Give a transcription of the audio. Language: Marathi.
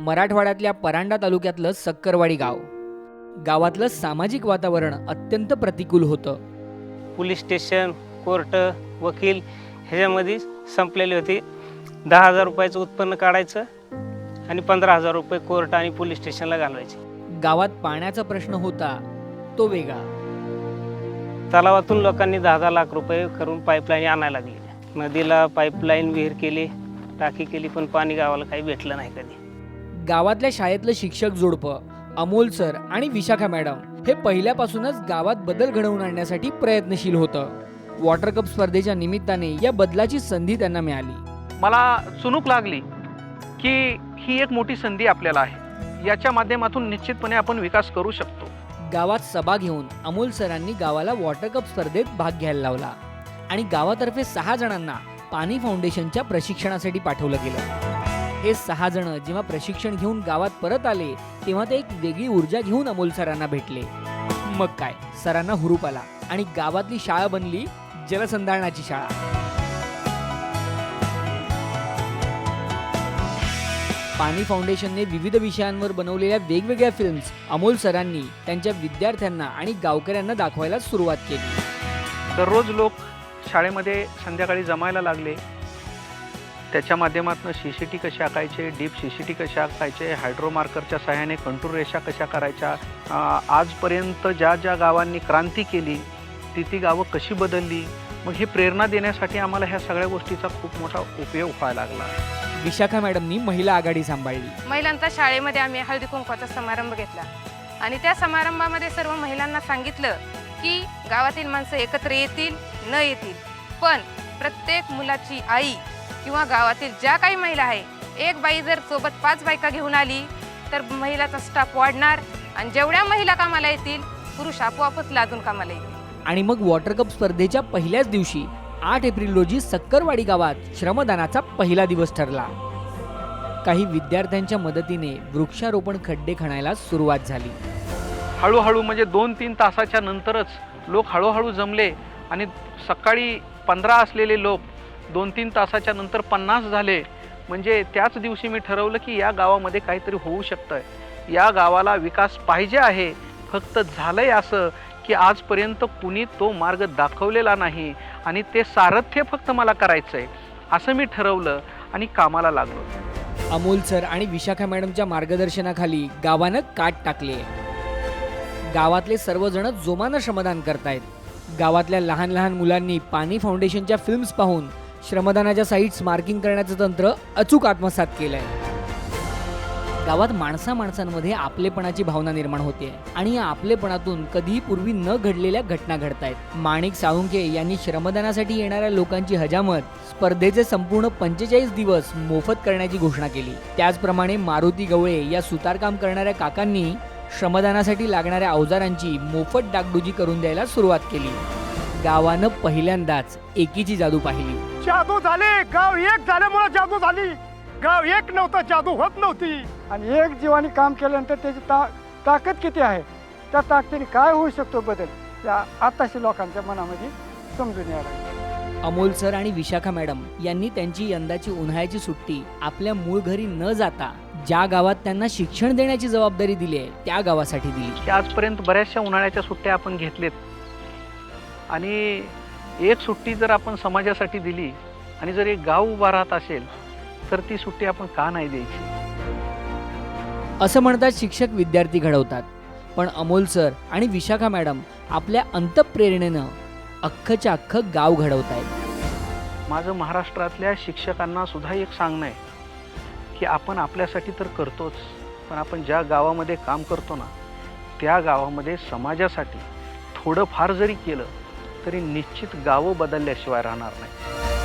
मराठवाड्यातल्या परांडा तालुक्यातलं सक्करवाडी गाव. गावातलं सामाजिक वातावरण अत्यंत प्रतिकूल होतं. पोलीस स्टेशन कोर्ट वकील ह्याच्यामध्ये संपलेली होती. दहा हजार रुपयाचं उत्पन्न काढायचं आणि पंधरा हजार रुपये कोर्ट आणि पोलीस स्टेशनला घालवायचे. गावात पाण्याचा प्रश्न होता तो वेगळा. तलावातून लोकांनी दहा दहा लाख रुपये करून पाईपलाईन आणायला लागली. नदीला पाईपलाईन विहीर केली टाकी केली पण पाणी गावाला काही भेटलं नाही कधी. गावातल्या शाळेतलं शिक्षक जोडपं अमोल सर आणि विशाखा मॅडम हे पहिल्यापासूनच गावात बदल घडवून आणण्यासाठी प्रयत्नशील होतं. वॉटर कप स्पर्धेच्या निमित्ताने या बदलाची संधी त्यांना मिळाली. मला चुनूक लागली की ही एक मोठी संधी आपल्याला आहे. याच्या माध्यमातून निश्चितपणे आपण विकास करू शकतो. गावात सभा घेऊन अमोल सरांनी गावाला वॉटर कप स्पर्धेत भाग घ्यायला लावला. आणि गावातर्फे सहा जणांना पाणी फाउंडेशनच्या प्रशिक्षणासाठी पाठवलं गेलं. हे सहा जण जेव्हा प्रशिक्षण घेऊन गावात परत आले तेव्हा ते एक वेगळी ऊर्जा घेऊन अमोल सरांना भेटले. मग काय? सरांना हुरूप आला आणि गावातली शाळा बनली जलसंधारणाची शाळा. पाणी फाउंडेशनने विविध विषयांवर बनवलेल्या वेगवेगळ्या फिल्म्स अमोल सरांनी त्यांच्या विद्यार्थ्यांना आणि गावकऱ्यांना दाखवायला सुरुवात केली. दररोज लोक शाळेमध्ये संध्याकाळी जमायला लागले. त्याच्या माध्यमातून सी सी टी कसे आखायचे डीप सी सी टी कसे आखायचे हायड्रोमार्करच्या सहाय्याने कंट्रोल रेषा कशा करायच्या आजपर्यंत ज्या ज्या गावांनी क्रांती केली ती ती गावं कशी बदलली मग ही प्रेरणा देण्यासाठी आम्हाला ह्या सगळ्या गोष्टीचा खूप मोठा उपयोग व्हायला लागला. विशाखा मॅडमनी महिला आघाडी सांभाळली. महिलांचा शाळेमध्ये आम्ही हळदी कुंकवाचा समारंभ घेतला. आणि त्या समारंभामध्ये सर्व महिलांना सांगितलं की गावातील माणसं एकत्र येतील न येतील. पण प्रत्येक मुलाची आई किंवा गावातील ज्या काही महिला आहे एक बाई जर सोबत पाच बायका घेऊन आली तर महिलाचा स्टाफ वाढणार आणि जेवढ्या महिला कामाला येतील पुरुष आपोआपच लादून कामाला येतील. आणि मग वॉटर कप स्पर्धेच्या पहिल्याच दिवशी आठ एप्रिल रोजी सक्करवाडी गावात श्रमदानाचा पहिला दिवस ठरला. काही विद्यार्थ्यांच्या मदतीने वृक्षारोपण खड्डे खणायला सुरुवात झाली. हळूहळू म्हणजे दोन तीन तासाच्या नंतरच लोक हळूहळू जमले आणि सकाळी पंधरा असलेले लोक दोन तीन तासाच्या नंतर पन्नास झाले. म्हणजे त्याच दिवशी मी ठरवलं की या गावामध्ये काहीतरी होऊ शकतं या गावाला विकास पाहिजे आहे. फक्त झालंय असं की आजपर्यंत कुणी तो मार्ग दाखवलेला नाही. आणि ते सारथ्य फक्त मला करायचं आहे असं मी ठरवलं आणि कामाला लागलो. अमोल सर आणि विशाखा मॅडमच्या मार्गदर्शनाखाली गावानं काट टाकले. गावातले सर्वजण जोमानं श्रमदान करतायत. गावातल्या लहान लहान मुलांनी पाणी फाउंडेशनच्या फिल्म्स पाहून श्रमदानाच्या साईट्स मार्किंग करण्याचं तंत्र अचूक आत्मसात केलं आहे गावात माणसा माणसांमध्ये आपलेपणाची भावना निर्माण होते आणि या आपलेपणातून कधीही पूर्वी न घडलेल्या घटना घडतायत. माणिक साळुंके यांनी श्रमदानासाठी येणाऱ्या लोकांची हजामत स्पर्धेचे संपूर्ण पंचेचाळीस दिवस मोफत करण्याची घोषणा केली. त्याचप्रमाणे मारुती गवळे या सुतारकाम करणाऱ्या काकांनी श्रमदानासाठी लागणाऱ्या अवजारांची मोफत डागडुजी करून द्यायला सुरुवात केली. गावानं पहिल्यांदाच एकीची जादू पाहिली. जादू झाले. गाव एक झाल्यामुळे जादू झाली. गाव एक नव्हतं जादू होत नव्हती. आणि एक जीवाने काम केल्यानंतर त्याची ता ताकद किती आहे? त्या ताकदीने काय होऊ शकतो बदल? या आताशी लोकांच्या मनामध्ये समजून यायला अमोल सर आणि विशाखा मॅडम यांनी त्यांची यंदाची उन्हाळ्याची सुट्टी आपल्या मूळ घरी न जाता ज्या गावात त्यांना शिक्षण देण्याची जबाबदारी दिली आहे त्या गावासाठी दिली. आजपर्यंत बऱ्याचशा उन्हाळ्याच्या सुट्ट्या आपण घेतलेत. आणि एक सुट्टी जर आपण समाजासाठी दिली आणि जर एक गाव उभा राहत असेल तर ती सुट्टी आपण का नाही द्यायची? असं म्हणतात शिक्षक विद्यार्थी घडवतात. पण अमोल सर आणि विशाखा मॅडम आपल्या अंतप्रेरणेनं अख्खच्या अख्खं गाव घडवत आहेत. माझं महाराष्ट्रातल्या शिक्षकांना सुद्धा एक सांगणं आहे की आपण आपल्यासाठी तर करतोच पण आपण ज्या गावामध्ये काम करतो ना त्या गावामध्ये समाजासाठी थोडंफार जरी केलं तरी निश्चित गावं बदलल्याशिवाय राहणार नाही.